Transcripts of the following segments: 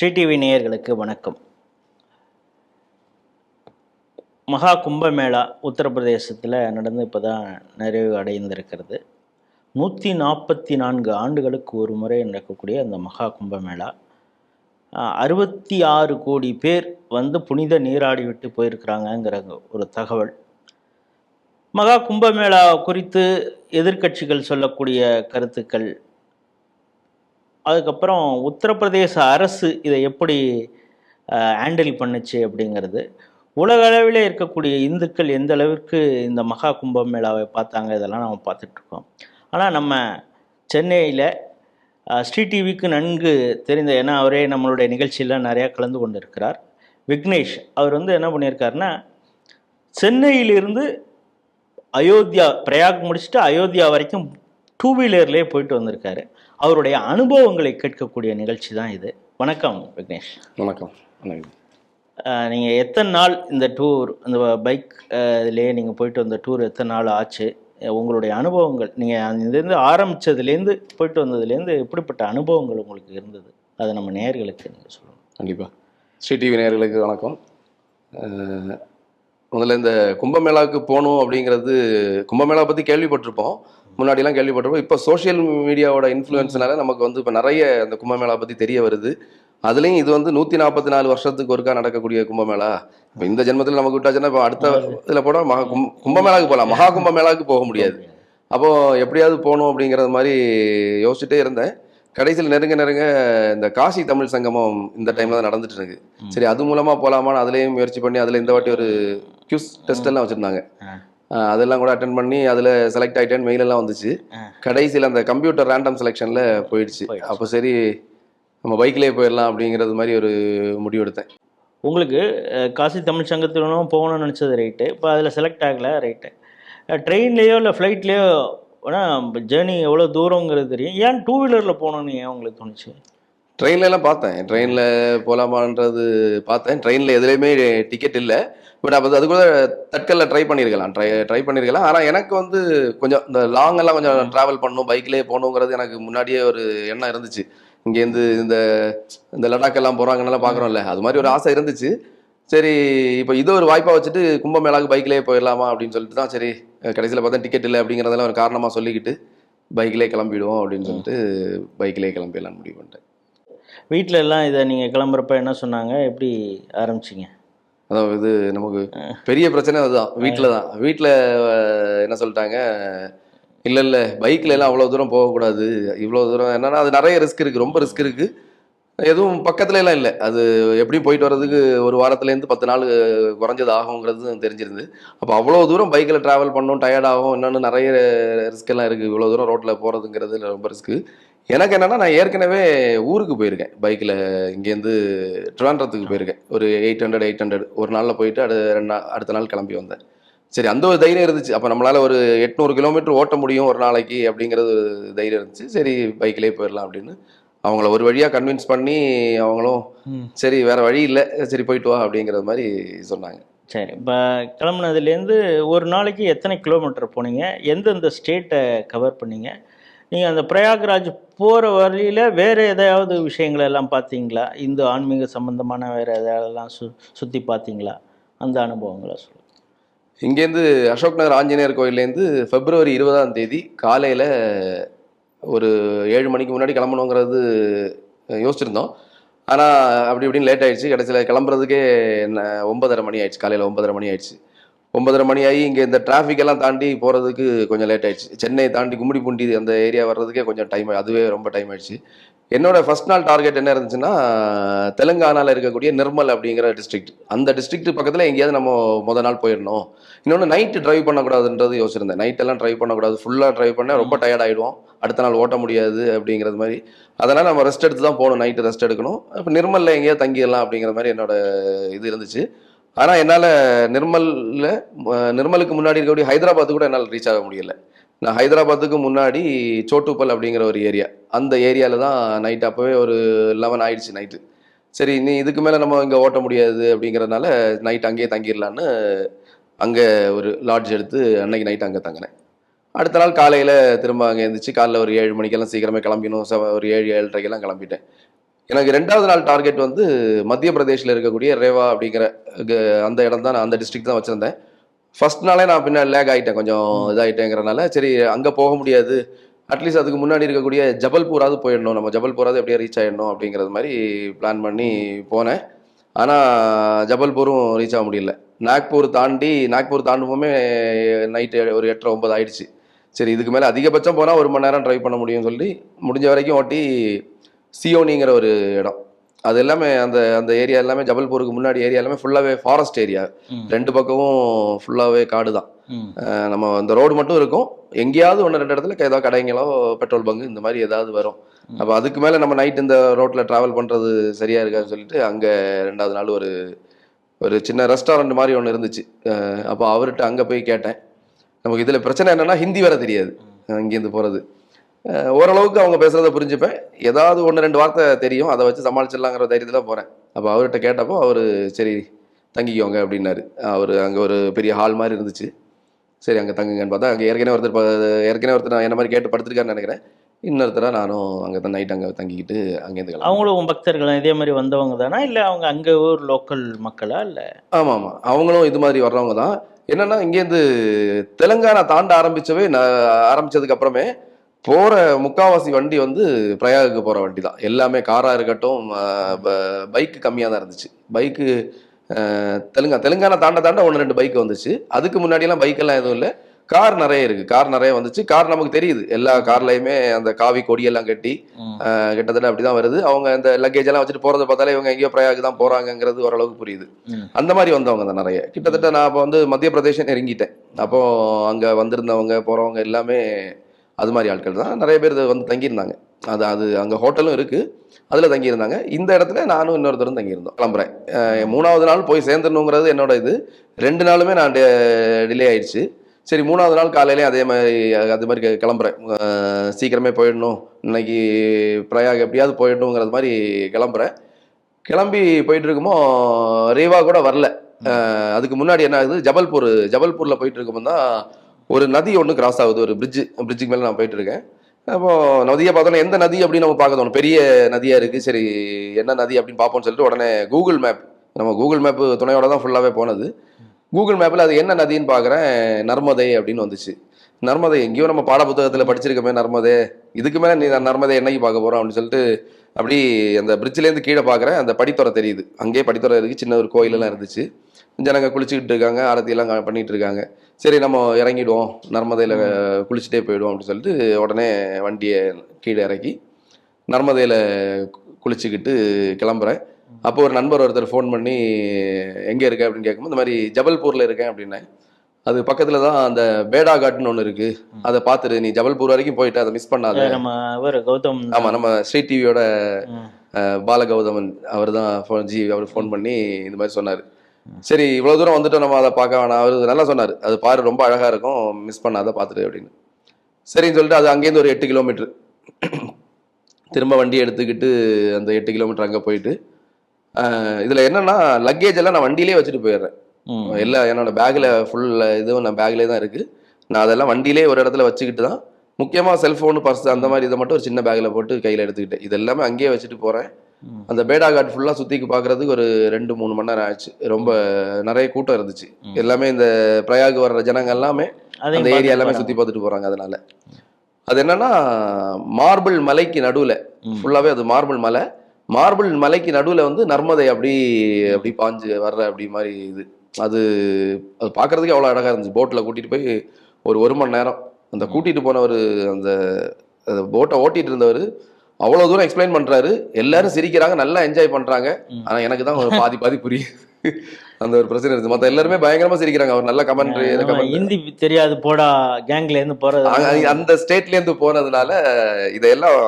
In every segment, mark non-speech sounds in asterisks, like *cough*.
Sri TV நேயர்களுக்கு வணக்கம். மகா கும்பமேளா உத்தரப்பிரதேசத்தில் நடந்து இப்போ தான் நிறைவு அடைந்திருக்கிறது. நூற்றி நாற்பத்தி நான்கு ஆண்டுகளுக்கு ஒரு முறை நடக்கக்கூடிய அந்த மகா கும்பமேளா. அறுபத்தி ஆறு கோடி பேர் வந்து புனித நீராடி விட்டு போயிருக்கிறாங்கங்கிற ஒரு தகவல். மகா கும்பமேளா குறித்து எதிர்க்கட்சிகள் சொல்லக்கூடிய கருத்துக்கள் அதுக்கப்புறம் உத்தரப்பிரதேச அரசு இதை எப்படி ஹேண்டில் பண்ணுச்சு அப்படிங்கிறது. உலக அளவில் இருக்கக்கூடிய இந்துக்கள் எந்த அளவிற்கு இந்த மகா கும்பமேளாவை பார்த்தாங்க இதெல்லாம் நம்ம பார்த்துட்ருக்கோம். ஆனால் நம்ம சென்னையில் ஸ்ரீ டிவிக்கு நன்கு தெரிந்த ஏன்னா அவரே நம்மளுடைய நிகழ்ச்சியில் நிறையா கலந்து கொண்டு இருக்கிறார் விக்னேஷ் அவர் வந்து என்ன பண்ணியிருக்காருன்னா சென்னையிலிருந்து அயோத்தியா பிரயாக் முடிச்சுட்டு அயோத்தியா வரைக்கும் டூ வீலர்லேயே போயிட்டு வந்திருக்காரு. அவருடைய அனுபவங்களை கேட்கக்கூடிய நிகழ்ச்சி தான் இது. வணக்கம் விக்னேஷ். வணக்கம். வணக்கம். நீங்கள் எத்தனை நாள் இந்த டூர் இந்த பைக் இதுலேயே நீங்கள் போயிட்டு வந்த டூர் எத்தனை நாள் ஆச்சு? உங்களுடைய அனுபவங்கள் நீங்கள் இதுலேருந்து ஆரம்பித்ததுலேருந்து போயிட்டு வந்ததுலேருந்து எப்படிப்பட்ட அனுபவங்கள் உங்களுக்கு இருந்தது? அதை நம்ம நேயர்களுக்கு நீங்கள் சொல்லணும் கண்டிப்பாக ஸ்ரீ டிவி நேயர்களுக்கு வணக்கம். முதல்ல இந்த கும்பமேளாவுக்கு போகணும் அப்படிங்கிறது கும்பமேளா பற்றி கேள்விப்பட்டிருப்போம். முன்னாடிலாம் கேள்விப்பட்டிருப்போம். இப்போ சோஷியல் மீடியாவோட இன்ஃப்ளூயன்ஸ்னால நமக்கு வந்து இப்போ நிறைய அந்த கும்பமேளா பற்றி தெரிய வருது. அதுலேயும் இது வந்து நூற்றி நாற்பத்தி நாலு வருஷத்துக்கு ஒருக்கா நடக்கக்கூடிய கும்பமேளா. இப்போ இந்த ஜென்மத்தில் நமக்கு விட்டாச்சுன்னா இப்போ அடுத்த இதில் போனால் மகா கும் கும்பமேளாவுக்கு போகலாம் மகா கும்பமேளாவுக்கு போக முடியாது. அப்போது எப்படியாவது போகணும் அப்படிங்கிறது மாதிரி யோசிச்சுட்டே இருந்தேன். கடைசியில் நெருங்க நெருங்க இந்த காசி தமிழ் சங்கமம் இந்த டைமில் தான் நடந்துட்டு இருக்கு. சரி அது மூலமாக போகலாமான்னு அதுலேயும் முயற்சி பண்ணி அதில் இந்த வாட்டி ஒரு கியூஸ் டெஸ்ட் எல்லாம் வச்சுருந்தாங்க. அதெல்லாம் கூட அட்டன் பண்ணி அதில் செலக்ட் ஆகிட்டேன் மெயில் எல்லாம் வந்துச்சு. கடைசியில் அந்த கம்ப்யூட்டர் ரேண்டம் செலெக்ஷனில் போயிடுச்சு. அப்போ சரி நம்ம பைக்லேயே போயிடலாம் அப்படிங்கிறது மாதிரி ஒரு முடிவு எடுத்தேன். உங்களுக்கு காசி தமிழ் சங்கத்திலும் போகணும்னு நினச்சது ரைட்டு இப்போ அதில் செலக்ட் ஆகலை ரைட்டு ட்ரெயின்லேயோ இல்லை ஃப்ளைட்லேயோ ஆனால் ஜேர்னி எவ்வளோ தூரங்கிறது தெரியும். ஏன் டூ வீலரில் போகணுன்னு ஏன் உங்களுக்கு தோணுச்சு? ட்ரெயின்ல எல்லாம் பார்த்தேன். ட்ரெயினில் போகலாமான்றது பார்த்தேன். ட்ரெயினில் எதுலேயுமே டிக்கெட் இல்லை. பட் அப்போ அது கூட தட்கல்ல ட்ரை பண்ணியிருக்கலாம் ட்ரை ட்ரை பண்ணியிருக்கலாம் ஆனால் எனக்கு வந்து கொஞ்சம் இந்த லாங் எல்லாம் கொஞ்சம் ட்ராவல் பண்ணணும் பைக்லேயே போகணுங்கிறது எனக்கு முன்னாடியே ஒரு எண்ணம் இருந்துச்சு. இங்கேருந்து இந்த இந்த லடாக் எல்லாம் போகிறாங்கன்னெல்லாம் பார்க்குறோம்ல. அது மாதிரி ஒரு ஆசை இருந்துச்சு. சரி இப்போ இது ஒரு வாய்ப்பாக வச்சுட்டு கும்பமேளாக்கு பைக்லேயே போயிடலாமா அப்படின்னு சொல்லிட்டு தான் சரி கடைசியில் பார்த்தா டிக்கெட் இல்லை அப்படிங்கிறதெல்லாம் ஒரு காரணமாக சொல்லிக்கிட்டு பைக்லேயே கிளம்பிடுவோம் அப்படின்னு சொல்லிட்டு பைக்லேயே கிளம்பிடலாம்னு முடிவு பண்ணிட்டேன். வீட்டில் எல்லாம் இதை நீங்கள் கிளம்புறப்ப என்ன சொன்னாங்க? எப்படி ஆரம்பிச்சிங்க? அதான் இது நமக்கு பெரிய பிரச்சனை அதுதான். வீட்டில் தான் வீட்டில் என்ன சொல்லிட்டாங்க? இல்லை இல்லை பைக்கில் எல்லாம் அவ்வளோ தூரம் போகக்கூடாது. இவ்வளோ தூரம் என்னன்னா அது நிறைய ரிஸ்க் இருக்குது ரொம்ப ரிஸ்க் இருக்குது எதுவும் பக்கத்துல எல்லாம் இல்லை. அது எப்படியும் போயிட்டு வர்றதுக்கு ஒரு வாரத்துலேருந்து பத்து நாள் குறைஞ்சது ஆகுங்கிறது தெரிஞ்சிருந்து அப்போ அவ்வளோ தூரம் பைக்கில் ட்ராவல் பண்ணணும் டயர்ட் ஆகும் இன்னொன்று நிறைய ரிஸ்க் எல்லாம் இருக்குது இவ்வளோ தூரம் ரோட்டில் போகிறதுங்கிறது ரொம்ப ரிஸ்க்கு எனக்கு என்னன்னா நான் ஏற்கனவே ஊருக்கு போயிருக்கேன். பைக்கில் இங்கேருந்து ட்ரிவாண்ட்ரத்துக்கு போயிருக்கேன். ஒரு எயிட் ஹண்ட்ரட் எயிட் ஹண்ட்ரட். ஒரு நாளில் போயிட்டு அடு ரெண்டு நாள் அடுத்த நாள் கிளம்பி வந்தேன். சரி அந்த ஒரு தைரியம் இருந்துச்சு. அப்போ நம்மளால் ஒரு எட்நூறு கிலோமீட்டர் ஓட்ட முடியும் ஒரு நாளைக்கு அப்படிங்கிறது ஒரு தைரியம் இருந்துச்சு. சரி பைக்கிலே போயிடலாம் அப்படின்னு அவங்கள ஒரு வழியாக கன்வின்ஸ் பண்ணி அவங்களும் சரி வேற வழி இல்லை. சரி போயிட்டு வா அப்படிங்கிறது மாதிரி சொன்னாங்க. சரி இப்போ கிளம்புனதுலேருந்து ஒரு நாளைக்கு எத்தனை கிலோமீட்டர் போனீங்க? எந்தெந்த ஸ்டேட்டை கவர் பண்ணீங்க? நீங்கள் அந்த பிரயாக்ராஜ் போகிற வழியில் வேறு எதையாவது விஷயங்கள் எல்லாம் பார்த்தீங்களா? இந்து ஆன்மீக சம்பந்தமான வேறு எதையாவதெல்லாம் சு சுற்றி பார்த்தீங்களா? அந்த அனுபவங்களை சொல்லுங்கள் இங்கேருந்து அசோக் நகர் ஆஞ்சநேயர் கோயிலேருந்து பிப்ரவரி இருபதாம் தேதி காலையில் ஒரு ஏழு மணிக்கு முன்னாடி கிளம்பணுங்கிறது யோசிச்சிருந்தோம். ஆனால் அப்படி இப்படின்னு லேட் ஆயிடுச்சு. கடைசியில் கிளம்புறதுக்கே என்ன ஒன்பதரை மணி ஆயிடுச்சு. காலையில் ஒன்பதரை மணி ஆயிடுச்சு. ஒன்பதரை மணி ஆகி இங்கே இந்த டிராஃபிக் எல்லாம் தாண்டி போகிறதுக்கு கொஞ்சம் லேட் ஆயிடுச்சு. சென்னை தாண்டி கும்மிடிப்பூண்டி அந்த ஏரியா வர்றதுக்கே கொஞ்சம் டைம் அதுவே ரொம்ப டைம் ஆயிடுச்சு. என்னோட ஃபர்ஸ்ட் நாள் டார்கெட் என்ன இருந்துச்சுன்னா தெலுங்கானாவில் இருக்கக்கூடிய நிர்மல் அப்படிங்கிற டிஸ்ட்ரிக்ட் அந்த டிஸ்ட்ரிக்ட் பக்கத்தில் எங்கேயாவது நம்ம முத நாள் போயிடணும். இன்னொன்று நைட்டு ட்ரைவ் பண்ணக்கூடாதுன்றது யோசிச்சிருந்தேன். நைட்டெல்லாம் ட்ரைவ் பண்ணக்கூடாது. ஃபுல்லாக ட்ரைவ் பண்ணால் ரொம்ப டயர்ட் ஆகிடுவோம் அடுத்த நாள் ஓட்ட முடியாது அப்படிங்கிறது மாதிரி. அதனால் நம்ம ரெஸ்ட் எடுத்து தான் போகணும். நைட்டு ரெஸ்ட் எடுக்கணும். இப்போ நிர்மலில் எங்கேயாவது தங்கிடலாம் அப்படிங்கிற மாதிரி என்னோட இது இருந்துச்சு. ஆனால் என்னால் நிர்மலில் நிர்மலுக்கு முன்னாடி இருக்கக்கூடிய ஹைதராபாத்து கூட என்னால் ரீச் ஆக முடியல. நான் ஹைதராபாத்துக்கு முன்னாடி சோட்டுப்பல் அப்படிங்கிற ஒரு ஏரியா அந்த ஏரியாவில் தான் நைட் அப்போவே ஒரு லெவன் ஆயிடுச்சு நைட்டு சரி நீ இதுக்கு மேலே நம்ம இங்கே ஓட்ட முடியாது அப்படிங்கிறதுனால நைட் அங்கேயே தங்கிடலான்னு அங்கே ஒரு லாட்ஜ் எடுத்து அன்னைக்கு நைட் அங்கே தங்கினேன். அடுத்த நாள் காலையில் திரும்ப அங்கே எழுந்திரிச்சு காலைல ஒரு ஏழு மணிக்கெல்லாம் சீக்கிரமே கிளம்பிடணும். ச ஒரு ஏழு ஏழரைக்கெல்லாம் கிளம்பிட்டேன். எனக்கு ரெண்டாவது நாள் டார்கெட் வந்து மத்திய பிரதேஷில் இருக்கக்கூடிய ரேவா அப்படிங்கிற க- அந்த இடம் தான் நான் அந்த டிஸ்ட்ரிக்ட் தான் வச்சுருந்தேன். ஃபர்ஸ்ட் நாளே நான் பின்னால் லேக் ஆகிட்டேன் கொஞ்சம் இதாகிட்டேங்கிறனால சரி அங்கே போக முடியாது. அட்லீஸ்ட் அதுக்கு முன்னாடி இருக்கக்கூடிய ஜபல்பூராவது போயிடணும். நம்ம ஜபல்பூராவது எப்படியா ரீச் ஆகிடணும் அப்படிங்கிறது மாதிரி பிளான் பண்ணி போனேன். ஆனால் ஜபல்பூரும் ரீச் ஆக முடியல. நாக்பூர் தாண்டி நாக்பூர் தாண்டும்போமே நைட்டு ஒரு எட்டரை ஒன்பது ஆயிடுச்சு. சரி இதுக்கு மேலே அதிகபட்சம் போனால் ஒரு மணி நேரம் ட்ரைவ் பண்ண முடியும்னு சொல்லி முடிஞ்ச வரைக்கும் ஓட்டி சியோனிங்கிற ஒரு இடம். அது எல்லாமே அந்த அந்த ஏரியா எல்லாமே ஜபல்பூருக்கு முன்னாடி ஏரியா எல்லாமே ஃபுல்லாகவே ஃபாரஸ்ட் ஏரியா. ரெண்டு பக்கமும் ஃபுல்லாகவே காடு தான். நம்ம அந்த ரோடு மட்டும் இருக்கும். எங்கேயாவது ஒன்று ரெண்டு இடத்துல ஏதாவது கடைங்களோ பெட்ரோல் பங்கு இந்த மாதிரி ஏதாவது வரும். அப்போ அதுக்கு மேலே நம்ம நைட் இந்த ரோட்டில் ட்ராவல் பண்ணுறது சரியா இருக்காதுன்னு சொல்லிட்டு அங்கே ரெண்டாவது நாள் ஒரு ஒரு சின்ன ரெஸ்டாரண்ட் மாதிரி ஒன்று இருந்துச்சு. அப்போ அவர்கிட்ட அங்கே போய் கேட்டேன். நமக்கு இதில் பிரச்சனை என்னன்னா ஹிந்தி வேற தெரியாது. அஹ் இங்கேருந்து போகிறது ஓரளவுக்கு அவங்க பேசுகிறத புரிஞ்சுப்பேன். ஏதாவது ஒன்று ரெண்டு வார்த்தை தெரியும். அதை வச்சு சமாளிச்சிடலாங்கிற தைரியத்தில் போகிறேன் அப்போ அவர்கிட்ட கேட்டப்போ அவர் சரி தங்கிக்கோங்க அப்படின்னாரு. அவர் அங்கே ஒரு பெரிய ஹால் மாதிரி இருந்துச்சு. சரி அங்கே தங்குங்கன்னு பார்த்தா அங்கே ஏற்கனவே ஒருத்தர் ஏற்கனவே ஒருத்தர் நான் என்ன மாதிரி கேட்டு படுத்திருக்காருன்னு நினைக்கிறேன். இன்னொருத்தராக நானும் அங்கே தான் நைட் அங்கே தங்கிக்கிட்டு அங்கேருந்து அவங்களும் பக்தர்கள்? இதே மாதிரி வந்தவங்க தானா? இல்லை அவங்க அங்கே ஊர் லோக்கல் மக்களா? இல்லை? ஆமாம். ஆமாம் அவங்களும் இது மாதிரி வர்றவங்க தான். என்னன்னா இங்கேருந்து தெலுங்கானா தாண்ட ஆரம்பிச்சவே நான் ஆரம்பிச்சதுக்கு அப்புறமே போற முக்காவாசி வண்டி வந்து பிரயாகுக்கு போற வண்டி தான் எல்லாமே காரா இருக்கட்டும் பைக்கு கம்மியாக தான் இருந்துச்சு. பைக்கு தெலுங்கா தெலுங்கானா தாண்ட தாண்ட ஒன்று ரெண்டு பைக் வந்துச்சு. அதுக்கு முன்னாடியெல்லாம் பைக்கெல்லாம் எதுவும் இல்லை. கார் நிறைய இருக்கு. கார் நிறைய வந்துச்சு. கார் நமக்கு தெரியுது. எல்லா கார்லயுமே அந்த காவி கொடியெல்லாம் கட்டி கிட்டத்தட்ட அப்படிதான் வருது. அவங்க இந்த லக்கேஜ் எல்லாம் வச்சுட்டு போறத பார்த்தாலே இவங்க எங்கேயோ பிரயாகு தான் போறாங்கங்கிறது ஓரளவுக்கு புரியுது. அந்த மாதிரி வந்தவங்க தான் நிறைய. கிட்டத்தட்ட நான் அப்போ வந்து மத்திய பிரதேசம் இறங்கிட்டேன். அப்போ அங்க வந்திருந்தவங்க போறவங்க எல்லாமே அது மாதிரி ஆட்கள் தான். நிறைய பேர் வந்து தங்கியிருந்தாங்க. அது அது அங்கே ஹோட்டலும் இருக்குது அதில் தங்கியிருந்தாங்க. இந்த இடத்துல நானும் இன்னொருத்தரும் தங்கியிருந்தோம். கிளம்புறேன். மூணாவது நாள் போய் சேர்ந்துடணுங்கிறது என்னோட இது. ரெண்டு நாளுமே நான் டிலே ஆயிடுச்சு. சரி மூணாவது நாள் காலையிலே அதே மாதிரி அது மாதிரி கிளம்புறேன். சீக்கிரமே போயிடணும். இன்னைக்கு பிரயாக எப்படியாவது போயிடணுங்கிறது மாதிரி கிளம்புறேன். கிளம்பி போயிட்டு இருக்குமோ ரேவா கூட வரல. அதுக்கு முன்னாடி என்ன ஆகுது? ஜபல்பூர் ஜபல்பூரில் போயிட்டு இருக்கும்போது தான் ஒரு நதி ஒன்று கிராஸ் ஆகுது ஒரு பிரிட்ஜ் பிரிட்ஜுக்கு மேலே நான் போயிட்டு இருக்கேன். அப்போ நதியை பார்த்தோன்னா எந்த நதி அப்படின்னு நம்ம பார்க்க தோணும்? பெரிய நதியாக இருக்குது சரி என்ன நதி அப்படின்னு பார்ப்போம்னு சொல்லிட்டு உடனே கூகுள் மேப் நம்ம கூகுள் மேப்பு துணையோட தான் ஃபுல்லாகவே போனது. கூகுள் மேப்பில் அது என்ன நதின்னு பார்க்குறேன் நர்மதை அப்படின்னு வந்துச்சு. நர்மதை எங்கேயோ நம்ம பாட புத்தகத்தில் படிச்சிருக்கோமே நர்மதே. இதுக்கு மேலே நீ நர்மதை என்னைக்கு பார்க்க போகிறோம் அப்படின்னு சொல்லிட்டு அப்படி அந்த பிரிட்ஜ்லேருந்து கீழே பார்க்குறேன் அந்த படித்துறை தெரியுது. அங்கேயே படித்துறை இருக்குது சின்ன ஒரு கோயிலெல்லாம் இருந்துச்சு. ஜனங்க குளிச்சுக்கிட்டு இருக்காங்க ஆரத்தியெல்லாம் பண்ணிகிட்டு இருக்காங்க. சரி நம்ம இறங்கிடுவோம். நர்மதையில் குளிச்சுட்டே போயிடுவோம் அப்படின்னு சொல்லிட்டு உடனே வண்டியை கீழே இறக்கி நர்மதையில் குளிச்சுக்கிட்டு கிளம்புறேன். அப்போ ஒரு நண்பர் ஒருத்தர் ஃபோன் பண்ணி எங்கே இருக்க? அப்படின்னு கேட்கும்போது இந்த மாதிரி ஜபல்பூரில் இருக்கேன் அப்படின்னேன். அது பக்கத்தில் தான் அந்த பேடா காட்னு ஒன்று இருக்கு. அதை பார்த்துரு நீ ஜபல்பூர் வரைக்கும் போயிட்டு அதை மிஸ் பண்ணாத. நம்ம கௌதம். ஆமாம் நம்ம ஸ்ரீ டிவியோட. பாலகௌதமன் அவர் தான் ஃபோன் ஜி அவர் ஃபோன் பண்ணி இந்த மாதிரி சொன்னார். சரி இவ்வளோ தூரம் வந்துட்டோம் நம்ம அதை பார்க்க வேணாம். அவர் நல்லா சொன்னார். அது பாரு ரொம்ப அழகாக இருக்கும். மிஸ் பண்ணாத பார்த்துட்டு அப்படின்னு. சரின்னு சொல்லிட்டு அது அங்கேருந்து ஒரு எட்டு கிலோமீட்டர் திரும்ப வண்டி எடுத்துக்கிட்டு அந்த எட்டு கிலோமீட்டர் அங்கே போயிட்டு இதில் என்னன்னா லக்கேஜ் எல்லாம் நான் வண்டியிலே வச்சுட்டு போயிடுறேன். எல்லா என்னோட பேக்கில் ஃபுல் இதுவும் நான் பேக்லேயே தான் இருக்குது நான் அதெல்லாம் வண்டியிலே ஒரு இடத்துல வச்சுக்கிட்டு தான் முக்கியமாக செல்ஃபோனு பர்ஸ் அந்த மாதிரி இதை மட்டும் ஒரு சின்ன பேக்கில் போட்டு கையில் எடுத்துக்கிட்டேன். இது எல்லாமே அங்கேயே வச்சுட்டு போகிறேன். அந்த பேடா காட் ஃபுல்லாக சுற்றிக்கு பார்க்குறதுக்கு ஒரு ரெண்டு மூணு மணி நேரம் ஆச்சு. ரொம்ப நிறைய கூட்டம் இருந்துச்சு. எல்லாமே இந்த பிரயாக் வர்ற ஜனங்க எல்லாமே அந்த ஏரியா எல்லாமே சுற்றி பார்த்துட்டு போகிறாங்க அதனால. அது என்னன்னா மார்பிள் மலைக்கு நடுவில். ஃபுல்லாகவே அது மார்பிள் மலை. மார்பிள் மலைக்கு நடுவில் வந்து நர்மதை அப்படி அப்படி பாஞ்சு வர்ற அப்படி மாதிரி இது. அது அது பார்க்கறதுக்கே அவ்வளோ அழகாக இருந்துச்சு. போட்டில் கூட்டிகிட்டு போய் ஒரு ஒரு மணி நேரம். அந்த கூட்டிகிட்டு போனவர் அந்த போட்டை ஓட்டிகிட்டு இருந்தவர் அவ்வளோ தூரம் எக்ஸ்பிளைன் பண்ணுறாரு எல்லாரும் சிரிக்கிறாங்க நல்லா என்ஜாய் பண்ணுறாங்க ம். ஆனால் எனக்கு தான் ஒரு *laughs* பாதி பாதி புரியுது அந்த ஒரு பிரச்சனை இருக்குது மற்ற எல்லாருமே பயங்கரமாக சிரிக்கிறாங்க. அவர் நல்ல கமெண்ட் ஹிந்தி தெரியாது போடா கேங்ல இருந்து போறது. அந்த ஸ்டேட்ல இருந்து போனதுனால இதெல்லாம்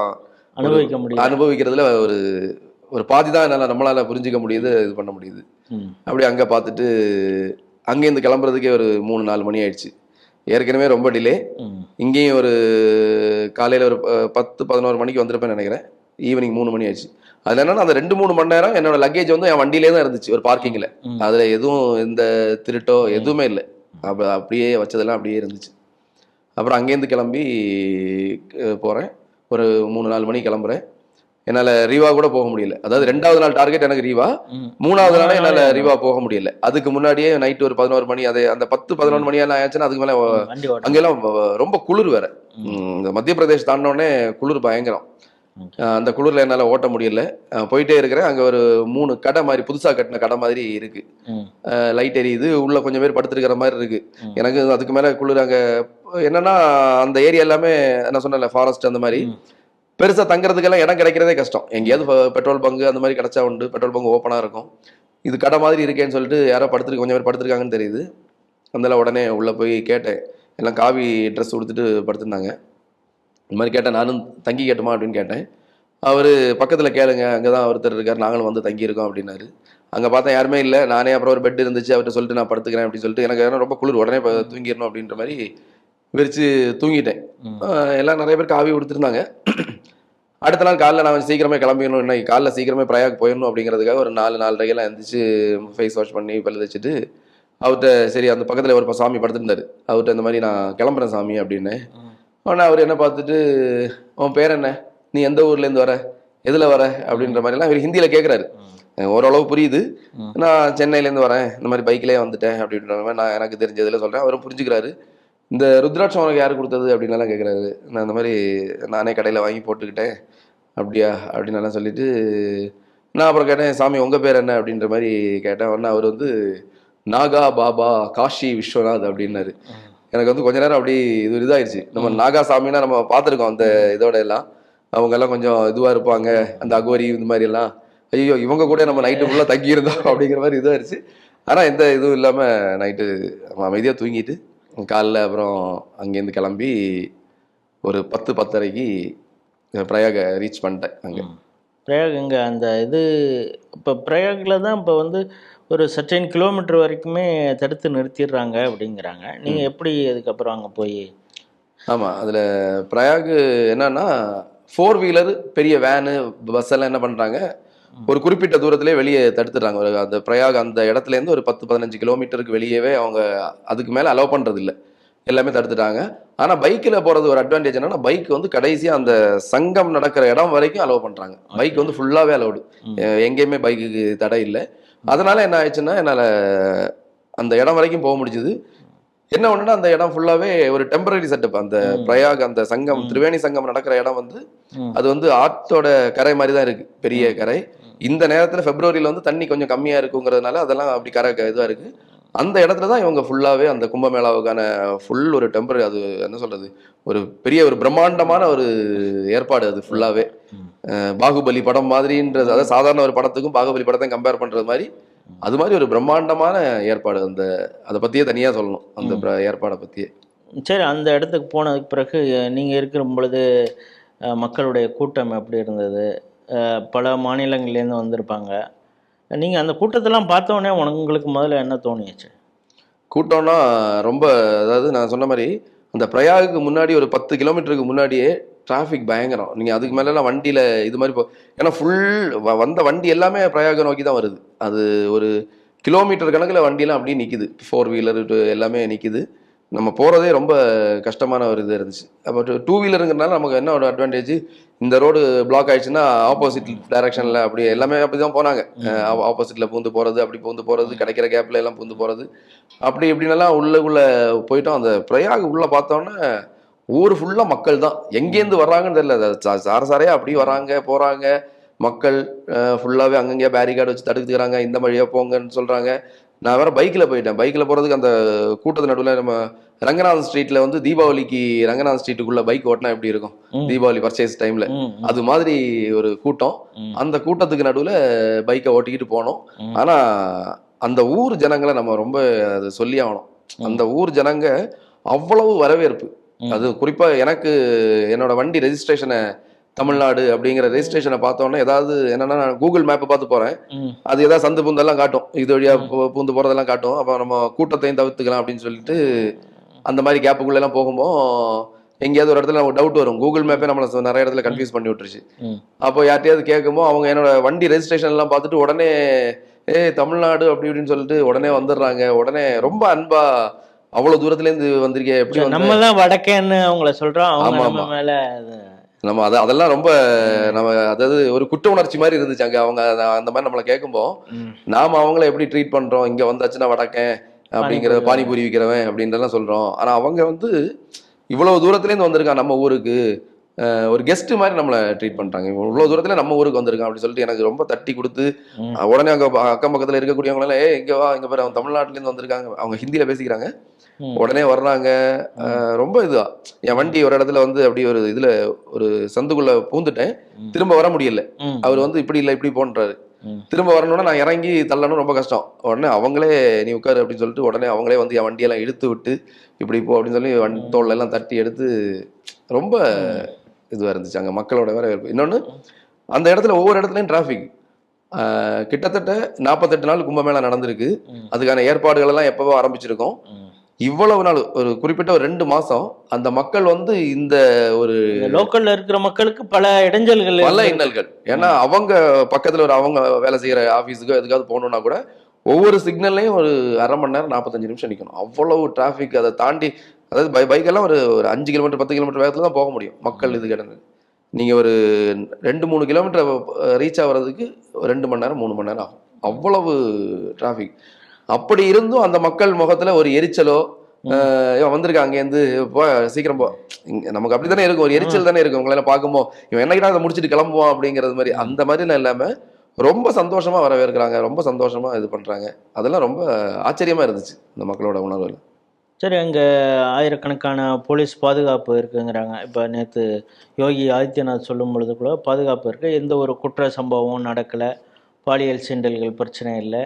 அனுபவிக்க முடியும் அனுபவிக்கிறதுல ஒரு ஒரு பாதி தான் என்னால நம்மளால புரிஞ்சுக்க முடியுது இது பண்ண முடியுது. அப்படி அங்க பார்த்துட்டு அங்கேருந்து கிளம்புறதுக்கே ஒரு மூணு நாலு மணி ஆயிடுச்சு. ஏற்கனவே ரொம்ப டிலே. இங்கேயும் ஒரு காலையில ஒரு ப- பத்து பதினோரு மணிக்கு வந்திருப்பேன்னு நினைக்கிறேன். ஈவினிங் மூணு மணி ஆயிடுச்சு. அதுல என்னன்னா அந்த ரெண்டு மூணு மணி நேரம் என்னோட லக்கேஜ் வந்து என் வண்டியிலே தான் இருந்துச்சு ஒரு பார்க்கிங்ல ம். அதுல எதுவும் எந்த திருட்டோ எதுவுமே இல்லை. அப்ப அப்படியே வச்சதெல்லாம் அப்படியே இருந்துச்சு. அப்புறம் அங்கேருந்து கிளம்பி போறேன். ஒரு மூணு நாலு மணிக்கு கிளம்புறேன். என்னால ரீவா கூட போக முடியல. அதாவது ரெண்டாவது நாள் டார்கெட் எனக்கு ரீவா. மூணாவது நாள் என்னால ரீவா போக முடியல. அதுக்கு முன்னாடியே நைட் ஒரு பதினோரு மணி அது அந்த பத்து பதினொன்று மணி எல்லாம் ஆச்சுன்னா அதுக்கு மேல அங்கெல்லாம் ரொம்ப குளிர் வேற. இந்த மத்திய பிரதேஷ் தாண்டினோடனே குளிர் பயங்கரம். அந்த குளிர்ல என்னால ஓட்ட முடியல. போயிட்டே இருக்கிறேன். அங்க ஒரு மூணு கடை மாதிரி புதுசா கட்டின கடை மாதிரி இருக்கு. லைட் எரியுது. உள்ள கொஞ்சம் பேர் படுத்துருக்கிற மாதிரி இருக்கு. எனக்கு அதுக்கு மேல குளிர் அங்க என்னன்னா அந்த ஏரியா எல்லாமே நான் சொன்னேன்ல ஃபாரஸ்ட் அந்த மாதிரி. ம். பெருசா தங்குறதுக்கெல்லாம் இடம் கிடைக்கிறதே கஷ்டம். எங்கேயாவது பெட்ரோல் பங்கு அந்த மாதிரி கிடைச்சா உண்டு. பெட்ரோல் பங்கு ஓப்பனா இருக்கும். இது கடை மாதிரி இருக்கேன்னு சொல்லிட்டு யாரோ படுத்துருக்கு கொஞ்சம் பேர் படுத்திருக்காங்கன்னு தெரியுது. அதனால உடனே உள்ள போய் கேட்டேன். எல்லாம் காவி ட்ரெஸ் கொடுத்துட்டு படுத்திருந்தாங்க. இந்த மாதிரி கேட்டேன் நானும் தங்கி கேட்டுமா? அப்படின்னு கேட்டேன். அவர் பக்கத்தில் கேளுங்க அங்கே தான் ஒருத்தர் இருக்கார் நாங்களும் வந்து தங்கியிருக்கோம் அப்படின்னாரு. அங்கே பார்த்தா யாருமே இல்லை. நானே அப்புறம் ஒரு பெட் இருந்துச்சு அவர்கிட்ட சொல்லிட்டு நான் படுத்துக்கிறேன் அப்படின்னு சொல்லிட்டு எனக்கு ரொம்ப குளிர் உடனே தூங்கிடணும் அப்படின்ற மாதிரி விரிச்சு தூங்கிட்டேன். எல்லாம் நிறைய பேர் காவி கொடுத்துருந்தாங்க அடுத்த நாள் காலைல நான் சீக்கிரமே கிளம்பிடணும். இன்னைக்கு காலைல சீக்கிரமே பிரயாக் போயிடணும் அப்படிங்கிறதுக்காக ஒரு நாலு நாலரைக்கெல்லாம் எழுந்திரிச்சு ஃபேஸ் வாஷ் பண்ணி பல்லு வச்சுட்டு அவர்கிட்ட சரி அந்த பக்கத்தில் ஒரு சாமி படுத்திருந்தாரு. அவர்கிட்ட இந்த மாதிரி நான் கிளம்புறேன் சாமி அப்படின்னு. ஆனால் அவர் என்ன பார்த்துட்டு உன் பேர் என்ன? நீ எந்த ஊர்லேருந்து வர? எதில் வர? அப்படின்ற மாதிரிலாம் இவர் ஹிந்தியில் கேட்குறாரு ஓரளவு புரியுது. நான் சென்னையிலேருந்து வரேன். இந்த மாதிரி பைக்லேயே வந்துட்டேன். அப்படின்ற மாதிரி நான் எனக்கு தெரிஞ்சதில் சொல்கிறேன் அவரும் புரிஞ்சுக்கிறாரு. இந்த ருத்ராட்சம் உனக்கு யார் கொடுத்தது? அப்படின்லாம் கேட்குறாரு நான் இந்த மாதிரி நானே கடையில் வாங்கி போட்டுக்கிட்டேன். அப்படியா? அப்படின்னு எல்லாம் சொல்லிட்டு நான் அப்புறம் கேட்டேன் சாமி உங்கள் பேர் என்ன? அப்படின்ற மாதிரி கேட்டேன். உடனே அவர் வந்து நாகா பாபா காஷி விஸ்வநாத் அப்படின்னாரு. எனக்கு வந்து கொஞ்ச நேரம் அப்படி இது ஒரு இதாயிருச்சு. நம்ம நாகா சாமினா நம்ம பார்த்துருக்கோம் அந்த இதோட எல்லாம். அவங்க எல்லாம் கொஞ்சம் இதுவா இருப்பாங்க அந்த அகோரி இந்த மாதிரி எல்லாம். ஐயோ இவங்க கூட நம்ம நைட்டு ஃபுல்லாக தங்கி இருந்தோம் அப்படிங்கிற மாதிரி இதாயிருச்சு. ஆனா எந்த இதுவும் இல்லாம நைட்டு அமைதியா தூங்கிட்டு காலைல அப்புறம் அங்கேருந்து கிளம்பி ஒரு பத்து பத்தரைக்கு பிரயாக ரீச் பண்ணிட்டேன் அங்க. பிரயாக் இங்கே அந்த இது இப்போ பிரயாகில் தான் இப்போ வந்து ஒரு சர்டைன் கிலோமீட்டர் வரைக்குமே தடுத்து நிறுத்திடுறாங்க அப்படிங்கிறாங்க. நீங்கள் எப்படி அதுக்கப்புறம் அங்கே போய்? ஆமா அதுல பிரயாக் என்னன்னா ஃபோர் வீலர் பெரிய வேனு பஸ் எல்லாம் என்ன பண்றாங்க? ஒரு குறிப்பிட்ட தூரத்திலே வெளியே தடுத்துறாங்க ஒரு அந்த பிரயாக் அந்த இடத்துல இருந்து ஒரு பத்து பதினஞ்சு கிலோமீட்டருக்கு வெளியவே அவங்க அதுக்கு மேல அலோவ் பண்றது இல்ல எல்லாமே தடுத்துட்டாங்க. ஆனா பைக்ல போறது ஒரு அட்வான்டேஜ் என்னன்னா பைக் வந்து கடைசியா அந்த சங்கம் நடக்கிற இடம் வரைக்கும் அலோவ் பண்றாங்க. பைக் வந்து ஃபுல்லாவே அலோடு. எங்கேயுமே பைக்குக்கு தடை இல்லை. அதனால என்ன ஆயிடுச்சுன்னா என்னால அந்த இடம் வரைக்கும் போக முடிஞ்சுது. என்ன ஒண்ணுன்னா அந்த இடம் ஃபுல்லாவே ஒரு டெம்பரரி செட்டப் அந்த. பிரயாக் அந்த சங்கம். திரிவேணி சங்கம் நடக்கிற இடம் வந்து. அது வந்து ஆத்தோட கரை மாதிரி தான் இருக்கு. பெரிய கரை. இந்த நேரத்துல பிப்ரவரியில வந்து தண்ணி கொஞ்சம் கம்மியா இருக்குங்கிறதுனால அதெல்லாம் அப்படி கரை இதுவா இருக்கு. அந்த இடத்துல தான் இவங்க ஃபுல்லாவே அந்த கும்பமேளாவுக்கான ஃபுல் ஒரு டெம்பரரி அது என்ன சொல்றது? ஒரு பெரிய ஒரு பிரம்மாண்டமான ஒரு ஏற்பாடு அது. அஹ் பாகுபலி படம் மாதிரின்றது அதாவது சாதாரண ஒரு படத்துக்கும் பாகுபலி படத்தையும் கம்பேர் பண்றது மாதிரி அது மாதிரி ஒரு பிரம்மாண்டமான ஏற்பாடு அந்த அதை பத்தியே தனியா சொல்லணும் அந்த ஏற்பாடை பத்தியே. சரி அந்த இடத்துக்கு போனதுக்கு பிறகு நீங்கள் இருக்கிற பொழுது மக்களுடைய கூட்டம் எப்படி இருந்தது? பல மாநிலங்கள்லேருந்து வந்திருப்பாங்க. நீங்கள் அந்த கூட்டத்தெல்லாம் பார்த்தோன்னே உனக்கு உங்களுக்கு முதல்ல என்ன தோணியாச்சு கூட்டம்னா ரொம்ப அதாவது நான் சொன்ன மாதிரி அந்த பிரயாகுக்கு முன்னாடி ஒரு பத்து கிலோமீட்டருக்கு முன்னாடியே டிராஃபிக் பயங்கரம். நீங்கள் அதுக்கு மேலெலாம் வண்டியில் இது மாதிரி போ ஏன்னா ஃபுல் வந்த வண்டி எல்லாமே பிரயாக நோக்கி தான் வருது. அது ஒரு கிலோமீட்டர் கணக்கில் வண்டியெலாம் அப்படியே நிற்கிது ஃபோர் வீலர் எல்லாமே நிற்கிது நம்ம போகிறதே ரொம்ப கஷ்டமான ஒரு இது இருந்துச்சு. அப்போ டூ வீலருங்கிறனால நமக்கு என்ன ஒரு அட்வான்டேஜ் இந்த ரோடு பிளாக் ஆயிடுச்சுன்னா ஆப்போசிட் டைரக்ஷனில் அப்படி எல்லாமே அப்படி தான் போனாங்க ஆப்போசிட்டில் பூந்து போகிறது அப்படி பூந்து போகிறது கிடைக்கிற கேப்பில் எல்லாம் பூந்து போகிறது அப்படி இப்படின்னெல்லாம் உள்ளுக்குள்ள போயிட்டோம். அந்த பிரயாக உள்ள பார்த்தோன்னே ஊர் ஃபுல்லாக மக்கள் தான் எங்கேருந்து வர்றாங்கன்னு தெரியல. சார சாரையா அப்படி வராங்க போகிறாங்க மக்கள் ஃபுல்லாகவே அங்கங்கேயே பேரிகார்டு வச்சு தடுத்துக்கிறாங்க. இந்த வழியாக போங்கன்னு சொல்கிறாங்க நான் வேற பைக்கில் போயிட்டேன். பைக்கில் போகிறதுக்கு அந்த கூட்டத்து நடுவில் நம்ம ரங்கநாதன் ஸ்ட்ரீட்டில் வந்து தீபாவளிக்கு ரங்கநாதன் ஸ்ட்ரீட்டுக்குள்ளே பைக் ஓட்டினா எப்படி இருக்கும். தீபாவளி பர்ச்சேஸ் டைமில் அது மாதிரி ஒரு கூட்டம். அந்த கூட்டத்துக்கு நடுவில் பைக்கை ஓட்டிக்கிட்டு போனோம். ஆனா அந்த ஊர் ஜனங்களை நம்ம ரொம்ப அது சொல்லி ஆகணும். அந்த ஊர் ஜனங்க அவ்வளவு வரவேற்பு. அது குறிப்பா எனக்கு என்னோட வண்டி ரெஜிஸ்ட்ரேஷனை தமிழ்நாடு அப்படிங்கிற ரெஜிஸ்ட்ரேஷனை பார்த்தோன்னே ஏதாவது என்னன்னா நான் கூகுள் மேப்பை பார்த்து போறேன். அது ஏதாவது சந்து பூந்தெல்லாம் காட்டும். இது வழியா பூந்து போறதெல்லாம் காட்டும். அப்போ நம்ம கூட்டத்தையும் தவிர்த்துக்கலாம் அப்படின்னு சொல்லிட்டு அந்த மாதிரி கேப்புக்குள்ள எல்லாம் போகும்போது எங்கேயாவது ஒரு இடத்துல நமக்கு டவுட் வரும். கூகுள் மேப்பே நம்மளை நிறைய இடத்துல கன்ஃபியூஸ் பண்ணி விட்டுருச்சு. அப்போ யார்ட்டையாவது கேட்கும்போது அவங்க என்னோட வண்டி ரெஜிஸ்ட்ரேஷன் எல்லாம் பார்த்துட்டு உடனே ஏய் தமிழ்நாடு அப்படி இப்படின்னு சொல்லிட்டு உடனே வந்துடுறாங்க. உடனே ரொம்ப அன்பா அவ்வளவு தூரத்துல இருந்து வந்திருக்கே. எப்படி? நம்ம தான் வடக்கேன்னு அவங்கள சொல்றோம். ஆமா, ஆமா. நம்ம அத அதெல்லாம் ரொம்ப நம்ம அதாவது ஒரு குற்ற உணர்ச்சி மாதிரி இருந்துச்சு அங்க அவங்க அந்த மாதிரி நம்மளை கேட்கும்போ. நாம அவங்கள எப்படி ட்ரீட் பண்றோம் இங்க வந்தாச்சுன்னா வடக்கேன் அப்படிங்கிற பானிபூரி. விற்கிறவன் அப்படின்றலாம் சொல்றோம் ஆனா அவங்க வந்து இவ்வளவு தூரத்துல இருந்து வந்திருக்கான் நம்ம ஊருக்கு ஒரு கெஸ்ட் மாதிரி நம்மளை ட்ரீட் பண்றாங்க. இவ்வளவு தூரத்துல நம்ம ஊருக்கு வந்திருக்கான் அப்படின்னு சொல்லிட்டு எனக்கு ரொம்ப தட்டி கொடுத்து உடனே அங்க அக்கம் பக்கத்துல இருக்கக்கூடியவங்க எல்லாம் ஏ இங்க வா இங்க பாரு அவங்க தமிழ்நாட்டுல இருந்து வந்திருக்காங்க. அவங்க ஹிந்தியில பேசிக்கிறாங்க. உடனே வர்றாங்க. ரொம்ப இதுவா. என் வண்டி ஒரு இடத்துல வந்து அப்படி ஒரு இதுல ஒரு சந்துக்குள்ள பூந்துட்டேன். திரும்ப வர முடியல. அவர் வந்து இப்படி இல்லை இப்படி போன்றாரு. திரும்ப வரணும்னா நான் இறங்கி தள்ளணும் ரொம்ப கஷ்டம். உடனே அவங்களே நீ உட்காரு அப்படின்னு சொல்லிட்டு உடனே அவங்களே வந்து என் வண்டியெல்லாம் இழுத்து விட்டு இப்படி போ அப்படின்னு சொல்லி வண்டி தோல்ல எல்லாம் தட்டி எடுத்து ரொம்ப இதுவாக இருந்துச்சு. அங்கே மக்களோட வரவேற்பு இன்னொன்று அந்த இடத்துல ஒவ்வொரு இடத்துலையும் டிராஃபிக் கிட்டத்தட்ட நாற்பத்தெட்டு நாள் கும்பமேளா நடந்திருக்கு. அதுக்கான ஏற்பாடுகள் எல்லாம் எப்பவோ ஆரம்பிச்சிருக்கோம். இவ்வளவு நாள் ஒரு குறிப்பிட்ட ஒரு ரெண்டு மாசம் அந்த மக்கள் வந்து இந்த ஒரு லோக்கல்ல இருக்கிற மக்களுக்கு பல இடைஞ்சல்கள் பல. இன்னல்கள். ஏன்னா அவங்க பக்கத்துல ஒரு அவங்க வேலை செய்யற ஆபீஸுக்கோ எதுக்காவது போகணும்னா கூட ஒவ்வொரு சிக்னல்லையும் ஒரு அரை மணி நேரம் நாற்பத்தஞ்சு நிமிஷம் நிக்கணும். அவ்வளவு டிராஃபிக் அதை தாண்டி அதாவது பை பைக்கெல்லாம் ஒரு ஒரு அஞ்சு கிலோமீட்டர் பத்து கிலோமீட்டர் வேகத்துல தான் போக முடியும் மக்கள் இது கிடந்து நீங்க ஒரு ரெண்டு மூணு கிலோமீட்டர் ரீச் ஆகுறதுக்கு ஒரு ரெண்டு மணி நேரம் மூணு மணி நேரம் ஆகும். அவ்வளவு டிராஃபிக் அப்படி இருந்தும் அந்த மக்கள் முகத்துல ஒரு எரிச்சலோ இவன் வந்திருக்கான் அங்கேருந்து போ சீக்கிரம் போ. நமக்கு அப்படித்தானே இருக்கும் ஒரு எரிச்சல் தானே இருக்கும் உங்களால பார்க்கும்போது இவன் என்னைக்கிட்ட அதை முடிச்சுட்டு கிளம்புவான் அப்படிங்கிறது மாதிரி. அந்த மாதிரிலாம் இல்லாம ரொம்ப சந்தோஷமா வரவேற்கிறாங்க ரொம்ப சந்தோஷமா இது பண்றாங்க. அதெல்லாம் ரொம்ப ஆச்சரியமா இருந்துச்சு இந்த மக்களோட உணர்வுகள். சரி அங்க ஆயிரக்கணக்கான போலீஸ் பாதுகாப்பு இருக்குங்கிறாங்க. இப்ப நேத்து யோகி ஆதித்யநாத் சொல்லும் பொழுது கூட பாதுகாப்பு இருக்கு. எந்த ஒரு குற்ற சம்பவமும் நடக்கல. பாலியல் சீண்டல்கள் பிரச்சனை இல்லை.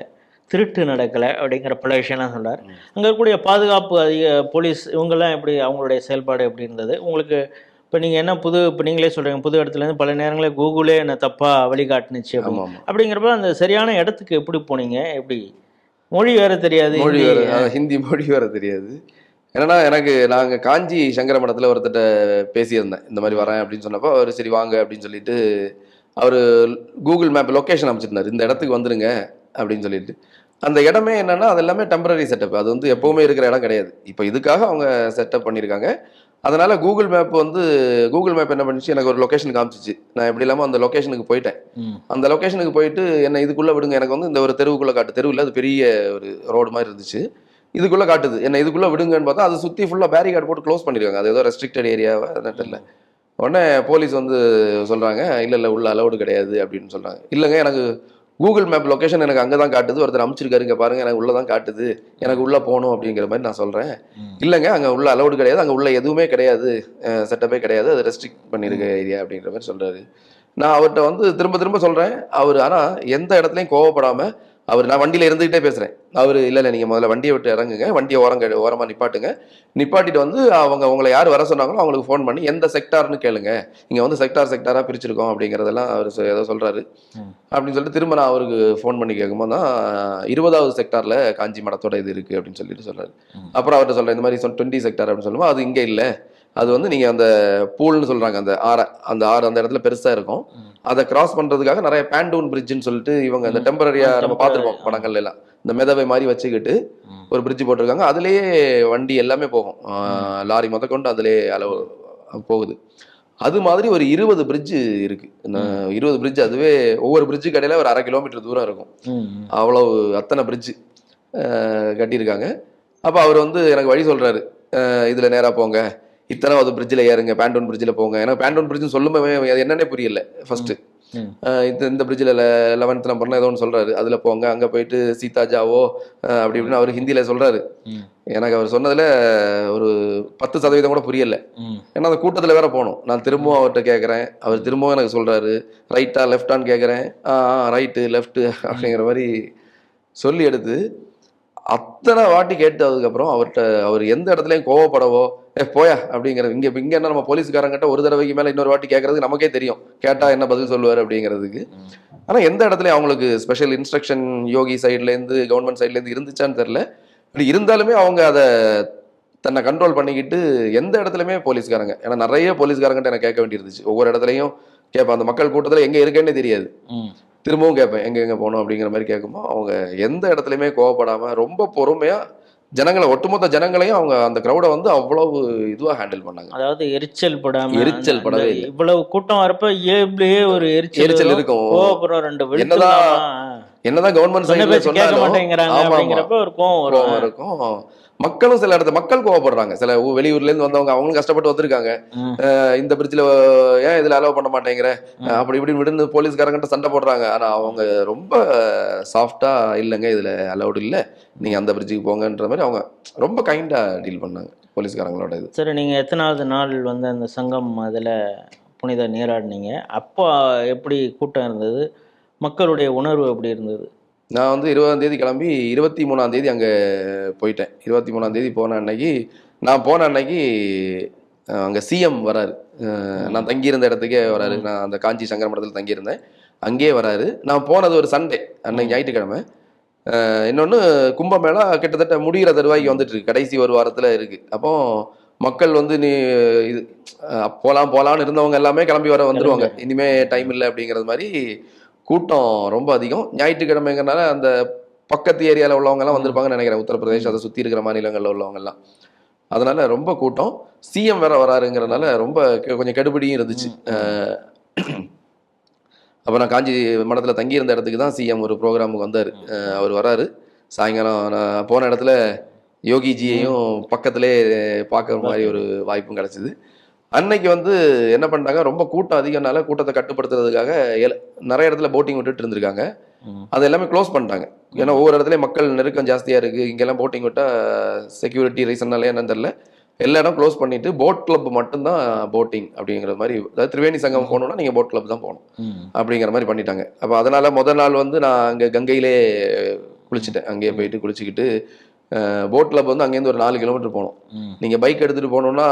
திருட்டு நடக்கலை அப்படிங்கிற பல விஷயம்லாம் சொல்றார். அங்கே இருக்கக்கூடிய பாதுகாப்பு அதிக போலீஸ் இவங்கெல்லாம் எப்படி அவங்களுடைய செயல்பாடு எப்படி இருந்தது? உங்களுக்கு இப்போ நீங்கள் என்ன புது இப்போ நீங்களே சொல்கிறீங்க புது இடத்துலேருந்து பல நேரங்களில் கூகுளே என்ன தப்பாக வழிகாட்டுனுச்சு அப்படிங்கிறப்ப அந்த சரியான இடத்துக்கு எப்படி போனீங்க? எப்படி மொழி வேற தெரியாது மொழி. வேற ஹிந்தி மொழி வேற தெரியாது. என்னன்னா எனக்கு நாங்க காஞ்சி சங்கர மடத்துல ஒருத்தட்ட பேசியிருந்தேன். இந்த மாதிரி வரேன் அப்படின்னு சொன்னப்போ அவர் சரி வாங்க அப்படின்னு சொல்லிட்டு அவர் கூகுள் மேப் லொக்கேஷன் அமைச்சிருந்தார் இந்த இடத்துக்கு வந்துருங்க அப்படின்னு சொல்லிட்டு. அந்த இடமே என்னன்னா அது எல்லாமே டெம்பரரி செட்டப் அது வந்து எப்பவுமே இருக்கிற இடம் கிடையாது. இப்போ இதுக்காக அவங்க செட்டப் பண்ணியிருக்காங்க. அதனால கூகுள் மேப் வந்து கூகுள் மேப் என்ன பண்ணிச்சு? எனக்கு ஒரு லொகேஷன் காமிச்சிச்சு. நான் எப்படி இல்லாமல் அந்த லொகேஷனுக்கு போயிட்டேன். அந்த லொகேஷனுக்கு போயிட்டு என்ன இதுக்குள்ள விடுங்க. எனக்கு வந்து இந்த ஒரு தெருவுக்குள்ள காட்டு தெருவில் அது பெரிய ஒரு ரோடு மாதிரி இருந்துச்சு. இதுக்குள்ள காட்டுது. என்ன இதுக்குள்ள விடுங்கன்னு பார்த்தா அது சுத்தி ஃபுல்லா பேரிகார்டு போட்டு க்ளோஸ் பண்ணிருக்காங்க அது ஏதோ ரெஸ்ட்ரிக்டட் ஏரியா தெரியல. உடனே போலீஸ் வந்து சொல்றாங்க இல்ல இல்ல உள்ள அலௌடு கிடையாது அப்படின்னு சொல்றாங்க. இல்லைங்க எனக்கு கூகுள் மேப் லொகேஷன் எனக்கு அங்கே தான் காட்டுது. ஒருத்தர் அமைச்சிருக்காரு இங்க பாருங்க எனக்கு உள்ள தான் காட்டுது. எனக்கு உள்ள போகணும் அப்படிங்கிற மாதிரி நான் சொல்றேன். ம். இல்லைங்க அங்க உள்ள அலௌடு கிடையாது. அங்க உள்ள எதுவுமே கிடையாது. செட்டப்பே கிடையாது. அது ரெஸ்ட்ரிக்ட் பண்ணிருக்க ஏரியா அப்படிங்கிற மாதிரி சொல்றாரு. நான் அவர்கிட்ட வந்து திரும்ப திரும்ப சொல்றேன். அவர் ஆனா எந்த இடத்துலயும் கோவப்படாம அவர் நான் வண்டியில இருந்துகிட்டே பேசுறேன். அவர் இல்ல இல்ல நீங்க முதல்ல வண்டியை விட்டு இறங்குங்க. வண்டியை ஓரங்க ஓரமா நிப்பாட்டுங்க. நிப்பாட்டிட்டு வந்து அவங்க உங்களை யார் வர சொன்னாங்களோ அவங்களுக்கு ஃபோன் பண்ணி எந்த செக்டார்னு கேளுங்க. இங்க வந்து செக்டார் செக்டாரா பிரிச்சிருக்கோம். அப்படிங்கறதெல்லாம் அவர் ஏதோ சொல்றாரு. ம். அப்படின்னு சொல்லிட்டு திரும்ப நான் அவருக்கு ஃபோன் பண்ணி கேட்கும்போது தான் இருபதாவது செக்டார்ல காஞ்சி மடத்தோட இது இருக்கு. அப்படின்னு சொல்லிட்டு சொல்றாரு. ம். அப்புறம் அவர்கிட்ட சொல்றேன் இந்த மாதிரி டுவெண்ட்டி செக்டார் அப்படின்னு சொல்லும்போது அது இங்க இல்ல. அது வந்து நீங்க அந்த பூல்னு சொல்றாங்க அந்த ஆறை அந்த ஆறு அந்த இடத்துல பெருசா இருக்கும். அதை கிராஸ் பண்றதுக்காக நிறைய பேண்டூன் பிரிட்ஜ்னு சொல்லிட்டு இவங்க அந்த ம். டெம்பரரியா ஆ, நம்ம பார்த்திருப்போம். படங்கள்ல எல்லாம். இந்த மெதவை மாதிரி வச்சுக்கிட்டு. ஒரு பிரிட்ஜ் போட்டிருக்காங்க. அதுலயே வண்டி எல்லாமே போகும். லாரி முத கொண்டு அதுலயே அளவு போகுது. அது மாதிரி ஒரு இருபது பிரிட்ஜ் இருக்கு. இருபது பிரிட்ஜ் அதுவே ஒவ்வொரு பிரிட்ஜுக்கு இடையில ஒரு அரை கிலோமீட்டர் தூரம் இருக்கும். அவ்வளவு அத்தனை பிரிட்ஜ் கட்டியிருக்காங்க. அப்போ அவர் வந்து எனக்கு வழி சொல்றாரு. அஹ் இதுல நேரா போங்க. இத்தனாவது பிரிட்ஜில் ஏறுங்க பேண்டோன் பிரிட்ஜில் போங்க. எனக்கு பேண்டோன் பிரிட்ஜ் சொல்லுமே அது என்னன்னே புரியல ஃபர்ஸ்ட் ம். இந்த இந்த பிரிட்ஜில் லெவன்த் நம்பர்லாம் ஏதோ ஒன்று சொல்றாரு. அதுல போங்க அங்க போயிட்டு சீதா ஜாவோ அஹ் அப்படி இப்படின்னு அவர் ஹிந்தியில சொல்றாரு. ம். எனக்கு அவர் சொன்னதுல ஒரு பத்து சதவீதம் கூட புரியல. ஏன்னா அந்த கூட்டத்தில் வேற போகணும் நான் திரும்பவும் அவர்கிட்ட கேட்குறேன் அவர் திரும்பவும் எனக்கு சொல்றாரு ரைட்டா லெஃப்டான்னு கேட்குறேன் ஆ ரைட்டு லெஃப்ட் அப்படிங்கிற மாதிரி சொல்லி எடுத்து அத்தனை வாட்டி கேட்டதுக்கப்புறம் அவர்கிட்ட அவர் எந்த இடத்துலையும் கோவப்படவோ போயா அப்படிங்கிற இங்க இங்க என்ன நம்ம போலீஸ்காரங்கிட்ட ஒரு தடவைக்கு மேல இன்னொரு வாட்டி கேட்கறதுக்கு நமக்கே தெரியும். கேட்டா என்ன பதில் சொல்லுவார் அப்படிங்கிறதுக்கு. ம். ஆனா எந்த இடத்துலயும் அவங்களுக்கு ஸ்பெஷல் இன்ஸ்ட்ரக்ஷன் யோகி சைட்ல இருந்து கவர்மெண்ட் சைட்ல இருந்து இருந்துச்சான்னு தெரியல. இப்படி இருந்தாலுமே அவங்க அதை தன்னை கண்ட்ரோல் பண்ணிக்கிட்டு எந்த இடத்துலையுமே போலீஸ்காரங்க ஏன்னா நிறைய போலீஸ்காரங்கிட்ட எனக்கு கேட்க வேண்டியிருந்துச்சு. ஒவ்வொரு இடத்துலையும் கேட்பேன். அந்த மக்கள் கூட்டத்தில் எங்கே இருக்கேன்னே தெரியாது. திரும்பவும் கேட்பேன் எங்க எங்க போகணும் அப்படிங்கிற மாதிரி கேட்கும்போது அவங்க எந்த இடத்துலையுமே கோவப்படாம ரொம்ப பொறுமையா ஜனங்களை ஒட்டுமொத்த ஜனங்களையும் அவங்க அந்த க்ரௌடை வந்து அவ்வளவு இதுவா ஹேண்டில் பண்ணாங்க. அதாவது எரிச்சல் படாம எரிச்சல் படவே இவ்வளவு கூட்டம் வரப்ப இயல்புலயே ஒரு எரிச்சல் எரிச்சல். இருக்கும். கோவப்படுறோம் ரெண்டு என்னதான்? என்னதான் கவர்மெண்ட் சைடுல சொன்னாலும் ஒரு கோவம் கோவம் வரும். இருக்கும் மக்களும் சில இடத்துல மக்கள் கோவப்படுறாங்க. சில வெளியூர்ல இருந்து வந்தவங்க அவங்களும் கஷ்டப்பட்டு வந்திருக்காங்க. இந்த பிரிட்ஜ்ல ஏன் இதுல அலோவ் பண்ண மாட்டேங்கிற? அப்படி இப்படி விடுன்னு போலீஸ்காரங்கிட்ட சண்டை போடுறாங்க. ஆனா அவங்க ரொம்ப சாஃப்டா இல்லைங்க இதுல அலௌடு இல்ல. நீங்க அந்த பிரிட்ஜுக்கு போங்கன்ற மாதிரி அவங்க ரொம்ப கைண்டா டீல் பண்ணாங்க போலீஸ்காரங்களோட இது. சரி நீங்க எத்தனாவது நாள் வந்து அந்த சங்கம் அதுல புனித நீராடினீங்க. அப்போ எப்படி கூட்டம் இருந்தது? மக்களுடைய உணர்வு எப்படி இருந்தது? நான் வந்து இருபதாம் தேதி கிளம்பி இருபத்தி மூணாம் தேதி அங்கே போயிட்டேன். இருபத்தி மூணாம் தேதி போன அன்னைக்கு நான் போன அன்னைக்கு அங்க சிஎம் வராரு. நான் தங்கியிருந்த இடத்துக்கே வராரு. நான் அந்த காஞ்சி சங்கர மடத்தில் தங்கியிருந்தேன். அங்கேயே வராரு. நான் போனது ஒரு சண்டே அன்னைக்கு ஞாயிற்றுக்கிழமை. அஹ், இன்னொன்னு கும்பமேளா கிட்டத்தட்ட முடிகிற தருவாய்க்கு வந்துட்டு இருக்கு கடைசி ஒரு வாரத்துல இருக்கு. அப்போ மக்கள் வந்து நீ இது போலாம் போலாம்னு இருந்தவங்க எல்லாமே கிளம்பி வர வந்துருவாங்க. இனிமே டைம் இல்லை அப்படிங்கிறது மாதிரி கூட்டம் ரொம்ப அதிகம். ஞாயிற்றுக்கிழமைங்கிறனால அந்த பக்கத்து ஏரியாவில் உள்ளவங்க எல்லாம் வந்திருப்பாங்கன்னு நினைக்கிறேன். உத்தரப்பிரதேஷ் அதை சுற்றி இருக்கிற மாநிலங்களில் உள்ளவங்க எல்லாம் அதனால ரொம்ப கூட்டம். சிஎம் வேற வராருங்கிறனால ரொம்ப கொஞ்சம் கெடுபிடியும் இருந்துச்சு. அப்போ நான் காஞ்சி மடத்தில் தங்கியிருந்த இடத்துக்கு தான் சிஎம் ஒரு ப்ரோக்ராமுக்கு வந்தார். அவர் வராரு. சாயங்காலம் நான் போன இடத்துல யோகிஜியையும் பக்கத்திலே பார்க்குற மாதிரி ஒரு வாய்ப்பும் கிடைச்சிது. அன்னைக்கு வந்து என்ன பண்ணிட்டாங்க? ரொம்ப கூட்டம் அதிகம்னால கூட்டத்தை கட்டுப்படுத்துறதுக்காக நிறைய இடத்துல போட்டிங் விட்டுட்டு இருந்திருக்காங்க. அது எல்லாமே க்ளோஸ் பண்ணிட்டாங்க. ஏன்னா ஒவ்வொரு இடத்துலயும் மக்கள் நெருக்கம் ஜாஸ்தியா இருக்கு. இங்கெல்லாம் போட்டிங் விட்டா செக்யூரிட்டி ரீசன்னாலே என்னன்னு தெரியல. எல்லா இடம் க்ளோஸ் பண்ணிட்டு போட் கிளப் மட்டும்தான் போட்டிங் அப்படிங்கிற மாதிரி அதாவது திரிவேணி சங்கம் போகணும்னா நீங்க போட் கிளப் தான் போகணும். அப்படிங்கிற மாதிரி பண்ணிட்டாங்க. அப்போ அதனால முதல் நாள் வந்து நான் அங்கே கங்கையிலே குளிச்சுட்டேன். அங்கேயே போயிட்டு குளிச்சுக்கிட்டு போட் கிளப் வந்து அங்கேருந்து ஒரு நாலு கிலோமீட்டர் போகணும். நீங்கள் பைக் எடுத்துகிட்டு போகணுன்னா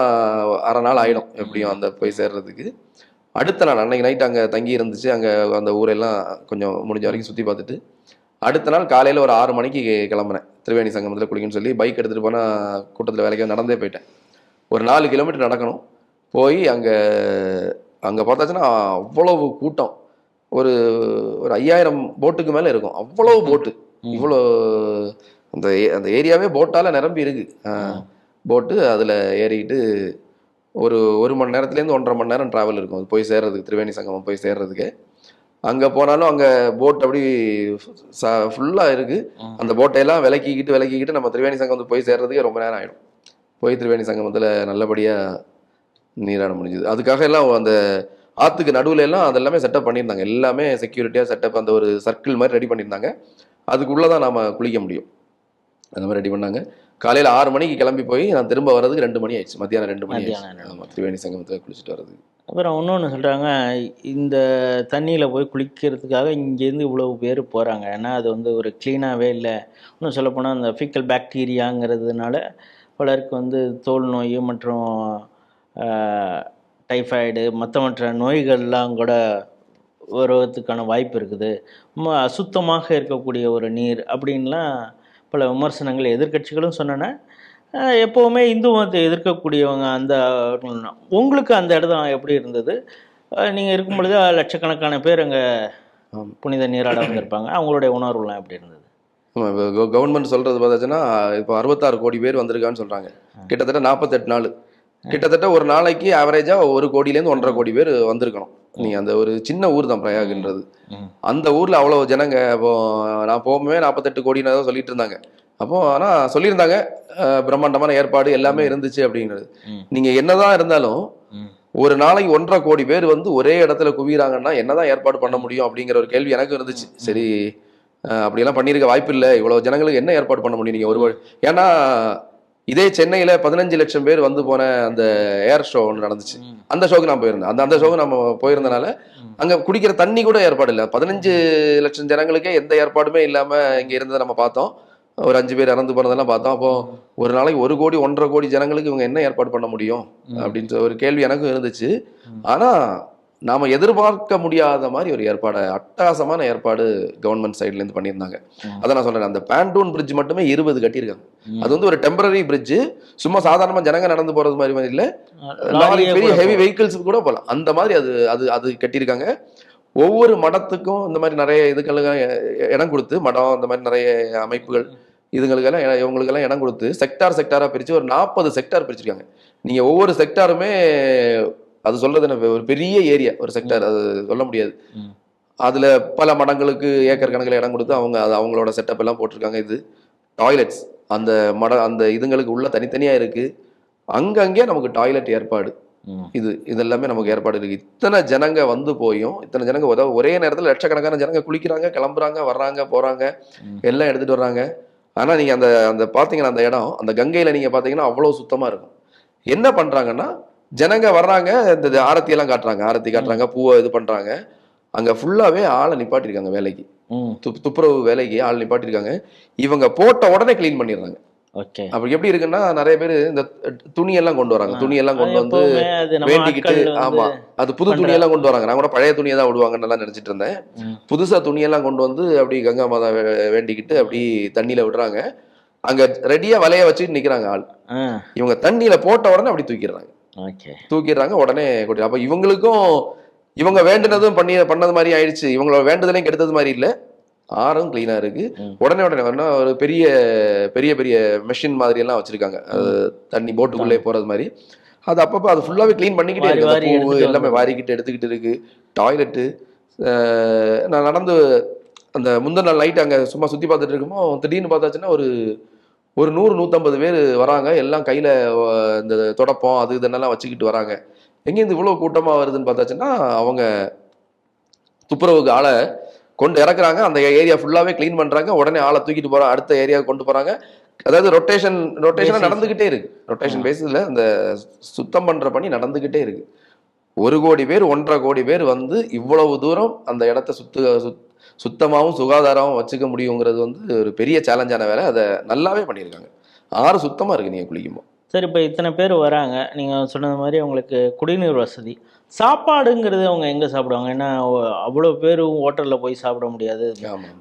அரை நாள் ஆகிடும் எப்படியும் அந்த போய் சேர்றதுக்கு. அடுத்த நாள் அன்னைக்கு நைட் அங்கே தங்கி இருந்துச்சு. அங்கே அந்த ஊரெல்லாம் கொஞ்சம் முடிஞ்ச வரைக்கும் சுற்றி பார்த்துட்டு அடுத்த நாள் காலையில் ஒரு ஆறு மணிக்கு கிளம்புனேன். திரிவேணி சங்கமத்தில் குளிக்கணும்னு சொல்லி பைக் எடுத்துகிட்டு போனால் கூட்டத்தில் வேலைக்கு நடந்தே போயிட்டேன். ஒரு நாலு கிலோமீட்டர் நடக்கணும். போய் அங்கே அங்கே பார்த்தாச்சுன்னா அவ்வளவு கூட்டம். ஒரு ஒரு ஐயாயிரம் போட்டுக்கு மேலே இருக்கும். அவ்வளவு போட்டு. இவ்வளோ அந்த ஏ- அந்த ஏரியாவே போட்டால நிரம்பி இருக்கு. போட்டு அதில் ஏறிக்கிட்டு ஒரு ஒரு மணி நேரத்துலேருந்து ஒன்றரை மணி நேரம் டிராவல் இருக்கும். அது போய் சேர்றதுக்கு திரிவேணி சங்கமம் போய் சேர்றதுக்கு. அங்கே போனாலும் அங்கே போட் அப்படி ஃபுல்லாக இருக்கு. ம். அந்த போட்டையெல்லாம் விலக்கிக்கிட்டு விலக்கிக்கிட்டு நம்ம திரிவேணி சங்கமத்துக்கு போய் சேர்றதுக்கே ரொம்ப நேரம் ஆயிடும். போய் திரிவேணி சங்கமத்தில் நல்லபடியாக நீராட முடிஞ்சுது. அதுக்காக எல்லாம் அந்த ஆற்றுக்கு நடுவுல எல்லாம் அதெல்லாமே செட்டப் பண்ணியிருந்தாங்க. எல்லாமே செக்யூரிட்டியாக செட்டப் அந்த ஒரு சர்க்கிள் மாதிரி ரெடி பண்ணியிருந்தாங்க. அதுக்குள்ளே தான் நாம குளிக்க முடியும். அந்த மாதிரி ரெடி பண்ணாங்க. காலையில் ஆறு மணிக்கு கிளம்பி போய் நான் திரும்ப வர்றதுக்கு ரெண்டு மணி ஆயிடுச்சு. மத்தியானம் ரெண்டு மணி ஆமாம் திரிவேணி சங்கமத்தில் குளிச்சுட்டு வர்றதுக்கு. அப்புறம் இன்னொன்று சொல்கிறாங்க இந்த தண்ணியில் போய் குளிக்கிறதுக்காக இங்கேருந்து இவ்வளவு பேர் போகிறாங்க ஏன்னா அது வந்து ஒரு க்ளீனாகவே இல்லை. இன்னும் சொல்லப்போனால் அந்த ஃபீக்கல் பாக்டீரியாங்கிறதுனால பலருக்கு வந்து தோல் நோய் மற்றும் டைஃபாய்டு மற்ற மற்ற நோய்கள்லாம் கூட வருவதற்கான வாய்ப்பு இருக்குது. ரொம்ப அசுத்தமாக இருக்கக்கூடிய ஒரு நீர் அப்படின்லாம் பல விமர்சனங்கள் எதிர்க்கட்சிகளும் சொன்னன. எப்போவுமே இந்து மதத்தை எதிர்க்கக்கூடியவங்க அந்த உங்களுக்கு அந்த இடம் எப்படி இருந்தது? நீங்கள் இருக்கும் பொழுது லட்சக்கணக்கான பேர் அங்கே. புனித நீராட வந்திருப்பாங்க. அவங்களுடைய உணர்வுலாம் எப்படி இருந்தது? கவர்மெண்ட் சொல்றது பார்த்தாச்சுன்னா இப்போ அறுபத்தாறு கோடி பேர் வந்திருக்கான்னு சொல்றாங்க. கிட்டத்தட்ட நாற்பத்தெட்டு நாள். கிட்டத்தட்ட ஒரு நாளைக்கு ஆவரேஜா ஒரு கோடியிலேருந்து ஒன்றரை கோடி பேர் வந்திருக்கணும். நீங்க அந்த ஒரு சின்ன ஊர் தான் பிரயாக்ன்றது. அந்த ஊர்ல அவ்வளவு ஜனங்க அப்போ நான் போகும்போது நாற்பத்தெட்டு கோடின்னு தான் சொல்லிட்டு இருந்தாங்க. அப்போ ஆனா சொல்லியிருந்தாங்க பிரம்மாண்டமான ஏற்பாடு எல்லாமே இருந்துச்சு அப்படிங்கிறது. நீங்க என்னதான் இருந்தாலும். ஒரு நாளைக்கு ஒன்றரை கோடி பேர் வந்து ஒரே இடத்துல குவிறாங்கன்னா என்னதான் ஏற்பாடு பண்ண முடியும் அப்படிங்கிற ஒரு கேள்வி எனக்கு இருந்துச்சு. சரி அப்படியெல்லாம் பண்ணியிருக்க வாய்ப்பு இல்லை. இவ்வளவு ஜனங்களுக்கு என்ன ஏற்பாடு பண்ண முடியும் நீங்க ஒரு ஏன்னா இதே சென்னையில பதினஞ்சு லட்சம் பேர் வந்து போன அந்த ஏர் ஷோ ஒன்று நடந்துச்சு. அந்த ஷோக்கு நான் போயிருந்தேன் அந்த அந்த ஷோக்கு நம்ம போயிருந்தனால. அங்க குடிக்கிற தண்ணி கூட ஏற்பாடு இல்லை பதினஞ்சு லட்சம் ஜனங்களுக்கே எந்த ஏற்பாடுமே இல்லாம இங்க இருந்ததை நம்ம பார்த்தோம் ஒரு அஞ்சு பேர் இறந்து போனதெல்லாம் பார்த்தோம் அப்போ ஒரு நாளைக்கு ஒரு கோடி ஒன்றரை கோடி ஜனங்களுக்கு இவங்க என்ன ஏற்பாடு பண்ண முடியும். அப்படின்ற ஒரு கேள்வி எனக்கும் இருந்துச்சு. ஆனா நாம எதிர்பார்க்க முடியாத மாதிரி ஒரு ஏற்பாடு அட்டகாசமான ஏற்பாடு கவர்மெண்ட் சைட்ல இருந்து பண்ணியிருந்தாங்க. ம். அதான் நான் சொல்றேன். அந்த பேண்டூன் பிரிட்ஜ் மட்டுமே இருபது கட்டியிருக்காங்க. அது வந்து ஒரு டெம்பரரி பிரிட்ஜ் சும்மா சாதாரணமா ஜனங்க நடந்து போறது மாதிரி மாதிரி இல்ல. பெரிய ஹெவி. வெஹிக்கிள்ஸ் கூட போகலாம். அந்த மாதிரி அது அது அது கட்டியிருக்காங்க. ஒவ்வொரு மடத்துக்கும் இந்த மாதிரி நிறைய இதுக்கெல்லாம் இடம் கொடுத்து மடம் இந்த மாதிரி நிறைய அமைப்புகள் இதுங்களுக்கெல்லாம் இவங்களுக்கெல்லாம் இடம் கொடுத்து செக்டார் செக்டாரா பிரிச்சு ஒரு நாற்பது செக்டார் பிரிச்சிருக்காங்க. நீங்க ஒவ்வொரு செக்டாருமே அது சொல்றது என்ன ஒரு பெரிய ஏரியா ஒரு செக்டார் அது சொல்ல முடியாது. அதுல பல மடங்களுக்கு ஏக்கர் கணக்கில் இடம் கொடுத்து அவங்க அது அவங்களோட செட்டப் எல்லாம் போட்டிருக்காங்க. இது டாய்லெட்ஸ் அந்த மட அந்த இதுங்களுக்கு உள்ள தனித்தனியா இருக்கு. அங்கங்கே நமக்கு டாய்லெட் ஏற்பாடு. இது இதெல்லாமே நமக்கு ஏற்பாடு இருக்கு. இத்தனை ஜனங்க வந்து போயும் இத்தனை ஜனங்க அதாவது ஒரே நேரத்தில் லட்சக்கணக்கான ஜனங்க குளிக்கிறாங்க கிளம்புறாங்க வர்றாங்க போறாங்க ம். எல்லாம் எடுத்துட்டு வர்றாங்க. ஆனா நீங்க அந்த அந்த பாத்தீங்கன்னா அந்த இடம் அந்த கங்கையில நீங்க பாத்தீங்கன்னா அவ்வளவு சுத்தமா இருக்கும். என்ன பண்றாங்கன்னா ஜனங்க வர்றாங்க இந்த ஆரத்தி எல்லாம் காட்டுறாங்க ஆரத்தி காட்டுறாங்க பூவை இது பண்றாங்க. அங்க ஃபுல்லாவே ஆளை நிப்பாட்டிருக்காங்க வேலைக்கு. துப் துப்புரவு வேலைக்கு ஆள் நிப்பாட்டிருக்காங்க. இவங்க போட்ட உடனே க்ளீன் பண்ணிடுறாங்க. ஓகே. அப்படி எப்படி இருக்குன்னா நிறைய பேர் இந்த துணியெல்லாம் கொண்டு வராங்க. துணியெல்லாம் கொண்டு வந்து வேண்டிக்கிட்டு ஆமா. அது புது பண்ற- துணியெல்லாம் கொண்டு வராங்க. நான் கூட பழைய துணியை தான் விடுவாங்கன்னு எல்லாம் நினைச்சிட்டு இருந்தேன். புதுசா துணியெல்லாம் கொண்டு வந்து அப்படி கங்கா மாதா வேண்டிக்கிட்டு அப்படி தண்ணியில விடுறாங்க. அங்க ரெடியா வலைய வச்சுட்டு நிக்கிறாங்க ஆள். இவங்க தண்ணியில போட்ட உடனே அப்படி தூக்கிடுறாங்க. தூக்கிடுறாங்க உடனே கொட்டி அப்ப இவங்களுக்கும் இவங்க வேண்டுனதும் பண்ணி பண்ணது மாதிரி ஆயிடுச்சு. இவங்களோட வேண்டுதலையும் கெடுத்தது மாதிரி இல்ல. ஆறும் கிளீனா இருக்கு. உடனே உடனே ஒரு பெரிய பெரிய பெரிய மெஷின் மாதிரி எல்லாம் வச்சிருக்காங்க. தண்ணி போட்டுக்குள்ளே போறது மாதிரி. அது அப்பப்போ அது ஃபுல்லாவே க்ளீன் பண்ணிக்கிட்டே இருக்கு. எடுத்துட்டு எல்லாமே. வாரிக்கிட்டு எடுத்துக்கிட்டு இருக்கு. டாய்லெட்டு நான் நடந்து அந்த முந்தின நாள் நைட் அங்க சும்மா சுத்தி பார்த்துட்டு இருக்குமோ திடீர்னு பார்த்தாச்சுன்னா ஒரு ஒரு நூறு நூற்றம்பது பேர் வராங்க. எல்லாம் கையில இந்த தொடப்பம் அது இதெல்லாம் வச்சுக்கிட்டு வராங்க. எங்கேருந்து இவ்வளோ கூட்டமா வருதுன்னு பார்த்தாச்சுன்னா அவங்க துப்புரவுக்கு ஆளை கொண்டு இறக்குறாங்க. அந்த ஏரியா ஃபுல்லாவே க்ளீன் பண்றாங்க. உடனே ஆளை தூக்கிட்டு போறாங்க அடுத்த ஏரியாவுக்கு கொண்டு போறாங்க. அதாவது ரொட்டேஷன் ரொட்டேஷனா Basis. நடந்துகிட்டே இருக்கு. ரொட்டேஷன் பேசிஸ்ல அந்த சுத்தம் பண்ற பணி நடந்துகிட்டே இருக்கு. ஒரு கோடி பேர் ஒன்றரை கோடி பேர் வந்து இவ்வளவு தூரம் அந்த இடத்த சுத்து சுத்- சுத்தமாவும் சுகாதாரமாவும் வச்சுக்க முடியுங்கிறது வந்து ஒரு பெரிய சேலஞ்சான வேலை. அதை நல்லாவே பண்ணியிருக்காங்க. ஆறு சுத்தமா இருக்கு நீங்க குளிக்கும்போது. சரி இப்போ இத்தனை பேர் வராங்க. நீங்கள் சொன்னது மாதிரி அவங்களுக்கு குடிநீர் வசதி. சாப்பாடுங்கிறது அவங்க எங்கே சாப்பிடுவாங்க? ஏன்னா அவ்வளோ பேர் ஹோட்டலில் போய் சாப்பிட முடியாது.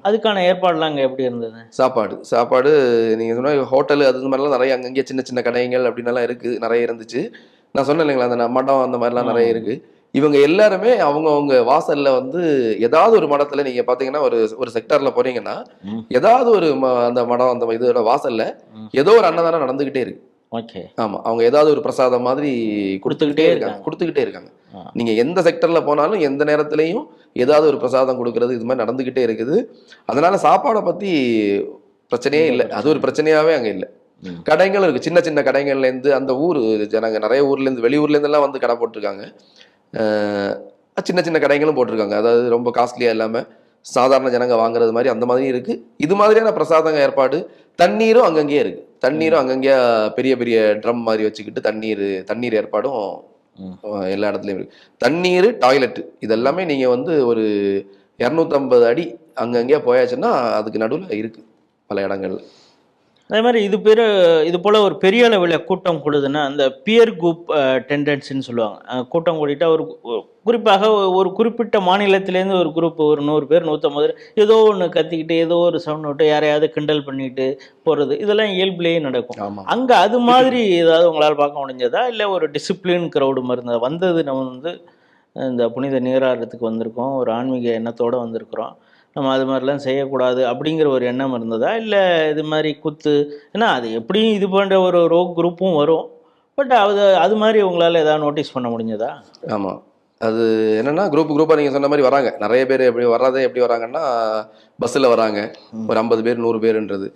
அதுக்கான ஏற்பாடுலாம் அங்கே எப்படி இருந்தது? சாப்பாடு சாப்பாடு நீங்க சொன்ன ஹோட்டல் அது மாதிரிலாம் நிறைய அங்கங்கே சின்ன சின்ன கடைகள் அப்படின்னலாம் இருக்கு. நிறைய இருந்துச்சு. நான் சொன்னேன் இல்லைங்களா அந்த மடம் அந்த மாதிரிலாம் நிறைய இருக்கு. இவங்க எல்லாருமே அவங்க அவங்க வாசல்ல வந்து ஏதாவது ஒரு மடத்துல நீங்க பாத்தீங்கன்னா ஒரு ஒரு செக்டார்ல போறீங்கன்னா. ஏதாவது ஒரு அந்த மடம் அந்த இதோட வாசல்ல. ஏதோ ஒரு அன்னதானம் நடந்துகிட்டே இருக்கு. ஓகே. ஆமா அவங்க ஏதாவது ஒரு பிரசாதம் மாதிரி கொடுத்துக்கிட்டே இருக்காங்க. கொடுத்துக்கிட்டே இருக்காங்க. நீங்க எந்த செக்டர்ல போனாலும் எந்த நேரத்திலையும் ஏதாவது ஒரு பிரசாதம் கொடுக்கறது இது மாதிரி நடந்துகிட்டே இருக்குது. அதனால சாப்பாடை பத்தி பிரச்சனையே இல்லை. அது ஒரு பிரச்சனையாவே அங்க இல்லை. ம். கடைகள் இருக்கு. சின்ன சின்ன கடைகள்ல இருந்து அந்த ஊர் ஜனங்க நிறைய ஊர்ல இருந்து வெளியூர்ல இருந்து எல்லாம் வந்து கடை போட்டிருக்காங்க. சின்ன சின்ன கடைகளும் போட்டிருக்காங்க. அதாவது ரொம்ப காஸ்ட்லியா இல்லாம சாதாரண ஜனங்க வாங்குறது மாதிரி அந்த மாதிரி இருக்கு. இது மாதிரியான பிரசாதங்க ஏற்பாடு தண்ணீரும் அங்கங்கேயே இருக்கு. தண்ணீரும் அங்கங்கேயே பெரிய பெரிய ட்ரம் மாதிரி வச்சுக்கிட்டு தண்ணீர் தண்ணீர் ஏற்பாடும் எல்லா இடத்துலையும் இருக்கு. தண்ணீர் டாய்லெட் இதெல்லாமே நீங்க வந்து ஒரு இரநூத்தம்பது அடி அங்கங்கேயே போயாச்சுன்னா அதுக்கு நடுவில் இருக்கு பல இடங்கள்ல. அதே மாதிரி இது பேர் இது போல் ஒரு பெரிய அளவில் கூட்டம் கூடுதுன்னா அந்த பியர் குரூப் டெண்டன்சின்னு சொல்லுவாங்க. கூட்டம் கூடிட்டா ஒரு குறிப்பாக ஒரு குறிப்பிட்ட மாநிலத்திலேருந்து ஒரு குரூப் ஒரு நூறு பேர் நூற்றம்பது பேர் ஏதோ ஒன்று கத்திக்கிட்டு ஏதோ ஒரு சவுண்ட் விட்டு யாரையாவது கிண்டல் பண்ணிட்டு போகிறது இதெல்லாம் இயல்புலேயே நடக்கும். அங்கே அது மாதிரி ஏதாவது உங்களால் பார்க்க முடிஞ்சதா? இல்லை ஒரு டிசிப்ளின் க்ரௌடு மாதிரி இருந்ததா வந்தது நம்ம வந்து இந்த புனித நீராடுறதுக்கு வந்திருக்கோம் ஒரு ஆன்மீக எண்ணத்தோடு வந்திருக்கிறோம். நம்ம அது மாதிரிலாம் செய்யக்கூடாது அப்படிங்கிற ஒரு எண்ணம் இருந்ததா? இல்லை இது மாதிரி குத்து ஏன்னா அது எப்படியும் இது போன்ற ஒரு ரோக் குரூப்பும் வரும். பட் அது அது மாதிரி உங்களால் ஏதாவது நோட்டீஸ் பண்ண முடிஞ்சதா? ஆமா. அது என்னன்னா குரூப் குரூப்பா நீங்க சொன்ன மாதிரி வராங்க. நிறைய பேர் எப்படி வர்றதே எப்படி வராங்கன்னா பஸ்ஸில் வராங்க. ஒரு ஐம்பது பேர் நூறு பேருன்றது.